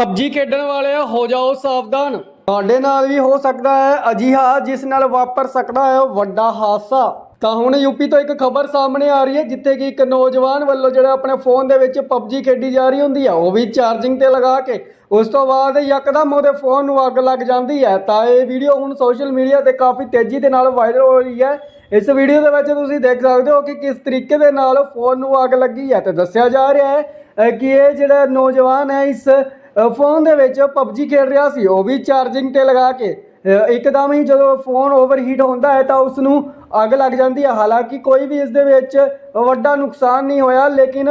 PUBG ਖੇਡਣ ਵਾਲਿਓ ਹੋ ਜਾਓ ਸਾਵਧਾਨ। ਤੁਹਾਡੇ ਨਾਲ ਵੀ ਹੋ ਸਕਦਾ ਹੈ ਅਜਿਹਾ ਜਿਸ ਨਾਲ ਵਾਪਰ ਸਕਦਾ ਹੈ ਵੱਡਾ ਹਾਦਸਾ। ਤਾਂ ਹੁਣ ਯੂਪੀ ਤੋਂ ਇੱਕ ਖਬਰ ਸਾਹਮਣੇ ਆ ਰਹੀ ਹੈ, ਜਿੱਥੇ ਕਿ ਇੱਕ ਨੌਜਵਾਨ ਵੱਲੋਂ ਜਿਹੜਾ ਆਪਣੇ ਫੋਨ ਦੇ ਵਿੱਚ ਪਬਜੀ ਖੇਡੀ ਜਾ ਰਹੀ ਹੁੰਦੀ ਆ, ਉਹ ਵੀ ਚਾਰਜਿੰਗ ਤੇ ਲਗਾ ਕੇ, ਉਸ ਤੋਂ ਬਾਅਦ ਯਕਦਮ ਉਹਦੇ ਫੋਨ ਨੂੰ ਅੱਗ ਲੱਗ ਜਾਂਦੀ ਹੈ। ਤਾਂ ਇਹ ਵੀਡੀਓ ਹੁਣ ਸੋਸ਼ਲ ਮੀਡੀਆ ਤੇ ਕਾਫੀ ਤੇਜ਼ੀ ਦੇ ਨਾਲ ਵਾਇਰਲ ਹੋ ਰਹੀ ਹੈ। ਇਸ ਵੀਡੀਓ ਦੇ ਵਿੱਚ ਤੁਸੀਂ ਦੇਖ ਸਕਦੇ ਹੋ ਕਿ ਕਿਸ ਤਰੀਕੇ ਦੇ ਨਾਲ ਫੋਨ ਨੂੰ ਅੱਗ ਲੱਗੀ ਹੈ ਤੇ ਦੱਸਿਆ ਜਾ ਰਿਹਾ ਹੈ ਕਿ ਇਹ ਜਿਹੜਾ ਨੌਜਵਾਨ ਹੈ, ਇਸ ਫੋਨ ਦੇ ਵਿੱਚ ਪਬਜੀ ਖੇਡ ਰਿਹਾ ਸੀ, ਉਹ ਵੀ ਚਾਰਜਿੰਗ ਤੇ ਲਗਾ ਕੇ। ਇੱਕਦਮ ਹੀ ਜਦੋਂ ਫੋਨ ਓਵਰਹੀਟ ਹੁੰਦਾ ਹੈ ਤਾਂ ਉਸ ਨੂੰ ਅੱਗ ਲੱਗ ਜਾਂਦੀ ਹੈ। ਹਾਲਾਂਕਿ ਕੋਈ ਵੀ ਇਸ ਦੇ ਵਿੱਚ ਵੱਡਾ ਨੁਕਸਾਨ ਨਹੀਂ ਹੋਇਆ, ਲੇਕਿਨ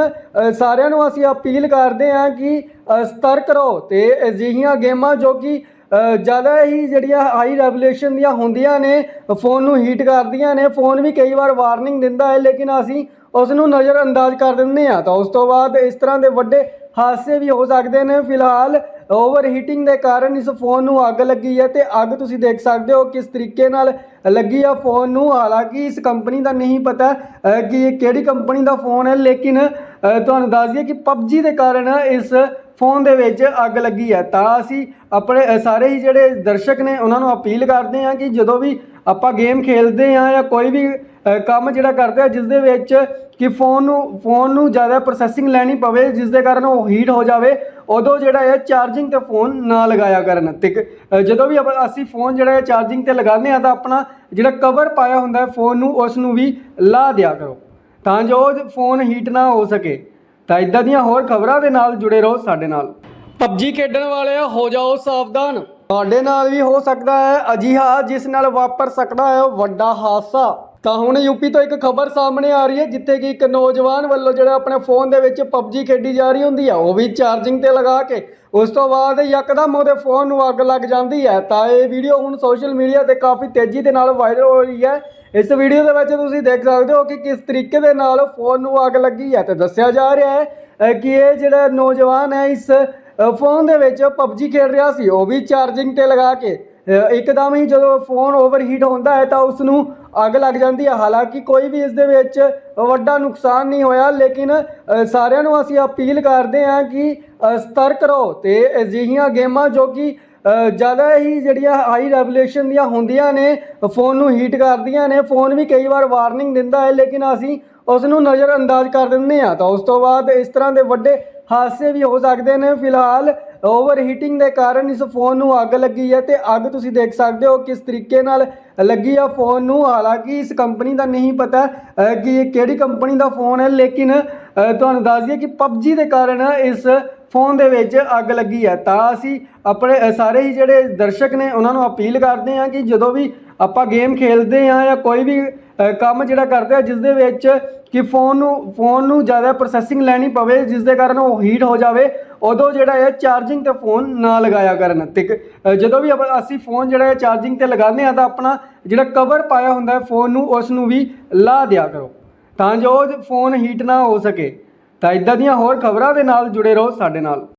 ਸਾਰਿਆਂ ਨੂੰ ਅਸੀਂ ਅਪੀਲ ਕਰਦੇ ਹਾਂ ਕਿ ਸਤਰਕ ਰਹੋ ਤੇ ਅਜਿਹੀਆਂ ਗੇਮਾਂ ਜੋ ਕਿ ਜ਼ਿਆਦਾ ਹੀ ਜਿਹੜੀਆਂ ਹਾਈ ਰੈਵੂਲੇਸ਼ਨ ਦੀਆਂ ਹੁੰਦੀਆਂ ਨੇ ਫੋਨ ਨੂੰ ਹੀਟ ਕਰਦੀਆਂ ਨੇ ਫੋਨ ਵੀ ਕਈ ਵਾਰ ਵਾਰਨਿੰਗ ਦਿੰਦਾ ਹੈ, ਲੇਕਿਨ ਅਸੀਂ ਉਸ ਨੂੰ ਨਜ਼ਰ ਅੰਦਾਜ਼ ਕਰ ਦਿੰਦੇ ਆ ਤਾਂ ਉਸ ਤੋਂ ਬਾਅਦ ਇਸ ਤਰ੍ਹਾਂ ਦੇ ਵੱਡੇ ਹਾਦਸੇ ਵੀ ਹੋ ਸਕਦੇ ਨੇ। ਫਿਲਹਾਲ ਓਵਰ ਹੀਟਿੰਗ ਦੇ ਕਾਰਨ ਇਸ ਫੋਨ ਨੂੰ ਅੱਗ ਲੱਗੀ ਹੈ ਤੇ ਅੱਗ ਤੁਸੀਂ ਦੇਖ ਸਕਦੇ ਹੋ ਕਿਸ ਤਰੀਕੇ ਨਾਲ ਲੱਗੀ ਆ ਫੋਨ ਨੂੰ। ਹਾਲਾਂਕਿ ਇਸ ਕੰਪਨੀ ਦਾ ਨਹੀਂ ਪਤਾ ਕਿ ਇਹ ਕਿਹੜੀ ਕੰਪਨੀ ਦਾ ਫੋਨ ਹੈ, ਲੇਕਿਨ ਤੁਹਾਨੂੰ ਦੱਸ ਦਈਏ ਕਿ PUBG ਦੇ ਕਾਰਨ ਇਸ ਫੋਨ ਦੇ ਵਿੱਚ ਅੱਗ ਲੱਗੀ ਹੈ। ਤਾਂ ਅਸੀਂ ਆਪਣੇ ਸਾਰੇ ਹੀ ਜਿਹੜੇ ਦਰਸ਼ਕ ਨੇ, ਉਹਨਾਂ ਨੂੰ ਅਪੀਲ ਕਰਦੇ ਹਾਂ ਕਿ ਜਦੋਂ ਵੀ ਆਪਾਂ ਗੇਮ ਖੇਡਦੇ ਹਾਂ ਜਾਂ ਕੋਈ ਵੀ ਕੰਮ ਜਿਹੜਾ ਕਰਦੇ ਆ ਜਿਸ ਦੇ ਵਿੱਚ ਕਿ ਫੋਨ ਨੂੰ ਫੋਨ ਨੂੰ ਜ਼ਿਆਦਾ ਪ੍ਰੋਸੈਸਿੰਗ ਲੈਣੀ ਪਵੇ ਜਿਸ ਦੇ ਕਾਰਨ ਉਹ ਹੀਟ ਹੋ ਜਾਵੇ ਉਦੋਂ ਜਿਹੜਾ ਹੈ ਚਾਰਜਿੰਗ ਤੇ ਫੋਨ ਨਾ ਲਗਾਇਆ ਕਰਨ। ਤੇ ਜਦੋਂ ਵੀ ਅਸੀਂ ਫੋਨ ਜਿਹੜਾ ਹੈ ਚਾਰਜਿੰਗ ਤੇ ਲਗਾਉਂਦੇ ਆ ਤਾਂ ਆਪਣਾ ਜਿਹੜਾ ਕਵਰ ਪਾਇਆ ਹੁੰਦਾ ਹੈ ਫੋਨ ਨੂੰ ਉਸ ਨੂੰ ਵੀ ਲਾ ਦਿਆ ਕਰੋ। ਤਾਂ ਜੋ ਫੋਨ ਹੀਟ ਨਾ ਹੋ ਸਕੇ। ਤਾਂ ਇਦਾਂ ਦੀਆਂ ਹੋਰ ਖਬਰਾਂ ਦੇ ਨਾਲ ਜੁੜੇ ਰਹੋ ਸਾਡੇ ਨਾਲ। ਪਬਜੀ ਖੇਡਣ ਵਾਲਿਓ ਹੋ ਜਾਓ ਸਾਵਧਾਨ। ਤੁਹਾਡੇ ਨਾਲ ਵੀ ਹੋ ਸਕਦਾ ਹੈ ਅਜਿਹਾ ਜਿਸ ਨਾਲ ਵਾਪਰ ਸਕਦਾ ਹੈ ਵੱਡਾ ਹਾਦਸਾ। ਤਾਂ ਹੁਣ ਯੂਪੀ ਤੋਂ ਇੱਕ ਖਬਰ ਸਾਹਮਣੇ ਆ ਰਹੀ ਹੈ, ਜਿੱਥੇ ਕਿ ਇੱਕ ਨੌਜਵਾਨ ਵੱਲੋਂ ਜਿਹੜਾ ਆਪਣੇ ਫੋਨ ਦੇ ਵਿੱਚ ਪਬਜੀ ਖੇਡੀ ਜਾ ਰਹੀ ਹੁੰਦੀ ਆ, ਉਹ ਵੀ ਚਾਰਜਿੰਗ ਤੇ ਲਗਾ ਕੇ। ਉਸ ਤੋਂ ਬਾਅਦ ਯਕਦਮ ਉਹਦੇ ਫੋਨ ਨੂੰ ਅੱਗ ਲੱਗ ਜਾਂਦੀ ਹੈ ਤਾਂ ਇਹ ਵੀਡੀਓ ਹੁਣ ਸੋਸ਼ਲ ਮੀਡੀਆ ਤੇ ਕਾਫੀ ਤੇਜ਼ੀ ਦੇ ਨਾਲ ਵਾਇਰਲ ਹੋ ਰਹੀ ਹੈ। ਇਸ ਵੀਡੀਓ ਦੇ ਵਿੱਚ ਤੁਸੀਂ ਦੇਖ ਸਕਦੇ ਹੋ ਕਿ ਕਿਸ ਤਰੀਕੇ ਦੇ ਨਾਲ ਫੋਨ ਨੂੰ ਅੱਗ ਲੱਗੀ ਹੈ ਤੇ ਦੱਸਿਆ ਜਾ ਰਿਹਾ ਹੈ ਕਿ ਇਹ ਜਿਹੜਾ ਨੌਜਵਾਨ ਹੈ, ਇਸ ਫੋਨ ਦੇ ਵਿੱਚ ਪਬਜੀ ਖੇਡ ਰਿਹਾ ਸੀ, ਉਹ ਵੀ ਚਾਰਜਿੰਗ ਤੇ ਲਗਾ ਕੇ। ਇੱਕਦਮ ਹੀ ਜਦੋਂ ਫੋਨ ਓਵਰਹੀਟ ਹੁੰਦਾ ਹੈ, ਤਾਂ ਉਸ ਨੂੰ ਅੱਗ ਲੱਗ ਜਾਂਦੀ ਹੈ ਹਾਲਾਂਕਿ ਕੋਈ ਵੀ ਇਸ ਦੇ ਵਿੱਚ ਵੱਡਾ ਨੁਕਸਾਨ ਨਹੀਂ ਹੋਇਆ, ਲੇਕਿਨ ਸਾਰਿਆਂ ਨੂੰ ਅਸੀਂ ਅਪੀਲ ਕਰਦੇ ਹਾਂ ਕਿ ਸਤਰਕ ਰਹੋ ਤੇ ਅਜਿਹੀਆਂ ਗੇਮਾਂ ਜੋ ਕਿ ਜ਼ਿਆਦਾ ਹੀ ਜਿਹੜੀਆਂ ਹਾਈ ਰੈਵੂਲੇਸ਼ਨ ਦੀਆਂ ਹੁੰਦੀਆਂ ਨੇ, ਫੋਨ ਨੂੰ ਹੀਟ ਕਰਦੀਆਂ ਨੇ, ਫੋਨ ਵੀ ਕਈ ਵਾਰ ਵਾਰਨਿੰਗ ਦਿੰਦਾ ਹੈ, ਲੇਕਿਨ ਅਸੀਂ ਉਸ ਨੂੰ ਨਜ਼ਰ ਅੰਦਾਜ਼ ਕਰ ਦਿੰਦੇ ਆ ਤਾਂ ਉਸ ਤੋਂ ਬਾਅਦ ਇਸ ਤਰ੍ਹਾਂ ਦੇ ਵੱਡੇ ਹਾਦਸੇ ਵੀ ਹੋ ਸਕਦੇ ਨੇ। ਫਿਲਹਾਲ ਓਵਰ ਹੀਟਿੰਗ ਦੇ ਕਾਰਨ ਇਸ ਫੋਨ ਨੂੰ ਅੱਗ ਲੱਗੀ ਹੈ ਤੇ ਅੱਗ ਤੁਸੀਂ ਦੇਖ ਸਕਦੇ ਹੋ ਕਿਸ ਤਰੀਕੇ ਨਾਲ ਲੱਗੀ ਆ ਫੋਨ ਨੂੰ। ਹਾਲਾਂਕਿ ਇਸ ਕੰਪਨੀ ਦਾ ਨਹੀਂ ਪਤਾ ਕਿ ਇਹ ਕਿਹੜੀ ਕੰਪਨੀ ਦਾ ਫੋਨ ਹੈ, ਲੇਕਿਨ ਤੁਹਾਨੂੰ ਦੱਸ ਦਈਏ ਕਿ PUBG ਦੇ ਕਾਰਨ ਇਸ ਫੋਨ ਦੇ ਵਿੱਚ ਅੱਗ ਲੱਗੀ ਹੈ। ਤਾਂ ਅਸੀਂ ਆਪਣੇ ਸਾਰੇ ਹੀ ਜਿਹੜੇ ਦਰਸ਼ਕ ਨੇ, ਉਹਨਾਂ ਨੂੰ ਅਪੀਲ ਕਰਦੇ ਹਾਂ ਕਿ ਜਦੋਂ ਵੀ ਆਪਾਂ ਗੇਮ ਖੇਡਦੇ ਹਾਂ ਜਾਂ ਕੋਈ ਵੀ ਕੰਮ ਜਿਹੜਾ ਕਰਦੇ ਆ ਜਿਸ ਦੇ ਵਿੱਚ ਕਿ ਫੋਨ ਨੂੰ ਫੋਨ ਨੂੰ ਜ਼ਿਆਦਾ ਪ੍ਰੋਸੈਸਿੰਗ ਲੈਣੀ ਪਵੇ ਜਿਸ ਦੇ ਕਾਰਨ ਉਹ ਹੀਟ ਹੋ ਜਾਵੇ ਉਦੋਂ ਜਿਹੜਾ ਹੈ ਚਾਰਜਿੰਗ ਤੇ ਫੋਨ ਨਾ ਲਗਾਇਆ ਕਰਨ। ਤੇ ਕ- ਜਦੋਂ ਵੀ ਆਪਾਂ- ਅਸੀਂ ਫੋਨ ਜਿਹੜਾ ਹੈ ਚਾਰਜਿੰਗ ਤੇ ਲਗਾਉਂਦੇ ਆ ਤਾਂ ਆਪਣਾ ਜਿਹੜਾ ਕਵਰ ਪਾਇਆ ਹੁੰਦਾ ਹੈ ਫੋਨ ਨੂੰ, ਉਸ ਨੂੰ ਵੀ ਲਾ ਦਿਆ ਕਰੋ। ਤਾਂ ਜੋ ਫੋਨ ਹੀਟ ਨਾ ਹੋ ਸਕੇ। ਤਾਂ ਇਦਾਂ ਦੀਆਂ ਹੋਰ ਖਬਰਾਂ ਦੇ ਨਾਲ ਜੁੜੇ ਰਹੋ ਸਾਡੇ ਨਾਲ।